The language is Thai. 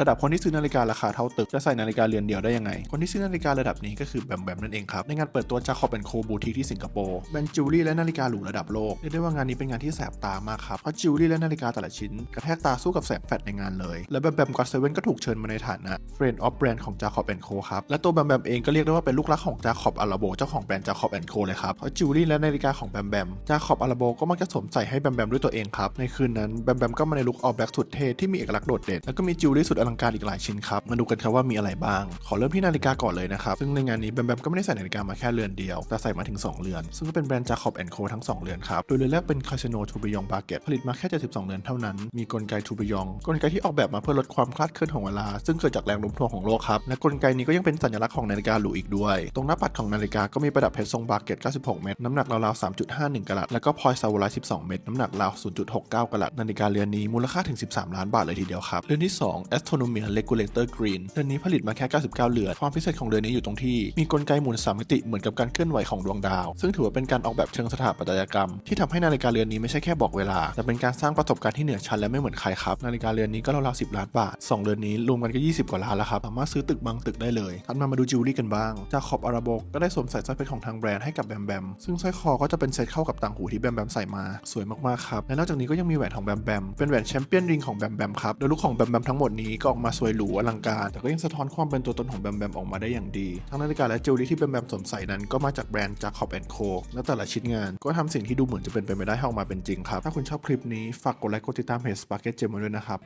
ระดับคนที่ซื้อนาฬิการาคาเท่าตึกจะใส่นาฬิกาเรือนเดียวได้ยังไง คนที่ซื้อนาฬิการะดับนี้ก็คือแบมแบมนั่นเองครับ ในงานเปิดตัวจาคอบแอนโคบูติกที่สิงคโปร์แบรนด์จิวเวลรี่และนาฬิกาหรูระดับโลกเรียกได้ว่างานนี้เป็นงานที่แสบตามากครับ เพราะจิวเวลรี่และนาฬิกาแต่ละชิ้น กระแทกตาสู้กับแสงแฟลชในงานเลย และแบมแบมก็เซเว่นก็ถูกเชิญมาในฐานะ Friend of Brand ของจาคอบแอนโคครับ และตัวแบมแบมเองก็เรียกได้ว่าเป็นลูกรักของจาคอบอาราโบเจ้าของแบรนด์จาคอบแอนโคเลยครับเพราะจิวเวลรี่และนาฬิกาของแบมแบมจาคอบอาราโบก็มักจะสวมใส่ให้แบมแบมด้วยตัวเองครับในคืนนั้นแบมแบมก็มาในลุคออ l แบ็กสุดเท่ที่มีเอกลักษณ์โดดเด่นแล้วก็มีจิวเวลรี่สุดอลังการอีกหลายชิ้นครับ มาดูกันครับว่ามีอะไรบ้าง ขอเริ่มที่นาฬิกาก่อนเลยนะครับ ซึ่งในงานนี้แบมแบมก็ไม่ได้ใส่นาฬิกามาแค่เรือนเดียว แต่ใส่มาถึง 2 เรือน ซึ่งก็เป็นแบรนด์จาคอบแอนโคทั้ง 2 เรือนครับ โดยเรือนแรกเป็นคาสิโนทูบิยองบาเก็ตผลิตมาแค่ 72 เรือนเท่านั้น มีกลไกทูบิยอง กลไกที่ออกแบบมาเพื่อลดความคลาดเคลื่อนของเวลา ซึ่งเกิดจากแรงโน้มถ่วงของโลกครับ และกลไกนี้ก็ยังเป็นสัญลักษณ์ของนาฬิกาหรูอีกด้วย ตรงหน้าปัดของนาฬิกาก็มีประดับเพชรทรงบาเก็ต 96 เม็ด น้ำหนักราวๆ 3.51กะรัตแล้วก็พลอยซาวไล12 เม็ด น้ำหนักราว 0.69กะรัตนาฬิกาเรือนนี้มูลค่าถึง 13 ล้านบาทเลยทีเดียวครับเรือนที่2 a s t r o Regulator Green เรือนนี้ผลิตมาแค่ 99 เรือน ความพิเศษของเรือนนี้อยู่ตรงที่ มีกลไกหมุนสามมิติเหมือนกับการเคลื่อนไหวของดวงดาว ซึ่งถือว่าเป็นการออกแบบเชิงสถาปัตยกรรม ที่ทำให้นาฬิกาเรือนนี้ไม่ใช่แค่บอกเวลา แต่เป็นการสร้างประสบการณ์ที่เหนือชั้นและไม่เหมือนใครครับ นาฬิกาเรือนนี้ก็ราวๆ10ล้านบาท2เรือนนี้รวมกันก็ 20 กว่าล้านแล้วครับ สามารถซื้อตึกบางตึกได้เลยถัดมามาดูจิวเวลรี่กันบ้าง จากขอบอาราโบกก็ได้สวมใส่สร้อยเพชรของทางแบรนด์ให้กับแบมแบม ซึ่งสร้อยคอก็จะเป็นเซตเข้ากับต่างหูที่แบมแบมใส่มา สวยมากๆครับ และนอกจากนี้ก็ยังมีแหวนของแบมแบม เป็นแหวนแชมเปี้ยนริงของแบมแบมครับ โดยลุคของแบมแบมทั้งหมดนี้ก็ออกมาสวยหรูอลังการ แต่ก็ยังสะท้อนความเป็นตัวตนของแบมแบมออกมาได้อย่างดี ทั้งนาฬิกาและจิวเวลรี่ที่แบมแบมสวมใส่นั้นก็มาจากแบรนด์จากคอบแอนโคและแต่ละชิ้นงานก็ทำสิ่งที่ดูเหมือนจะเป็นไปไม่ได้ให้ออกมาเป็นจริงครับ ถ้าคุณชอบคลิปนี้ฝากกดไลค์กดติดตามเพจ Sparket Gem ไว้ด้วยนะครับ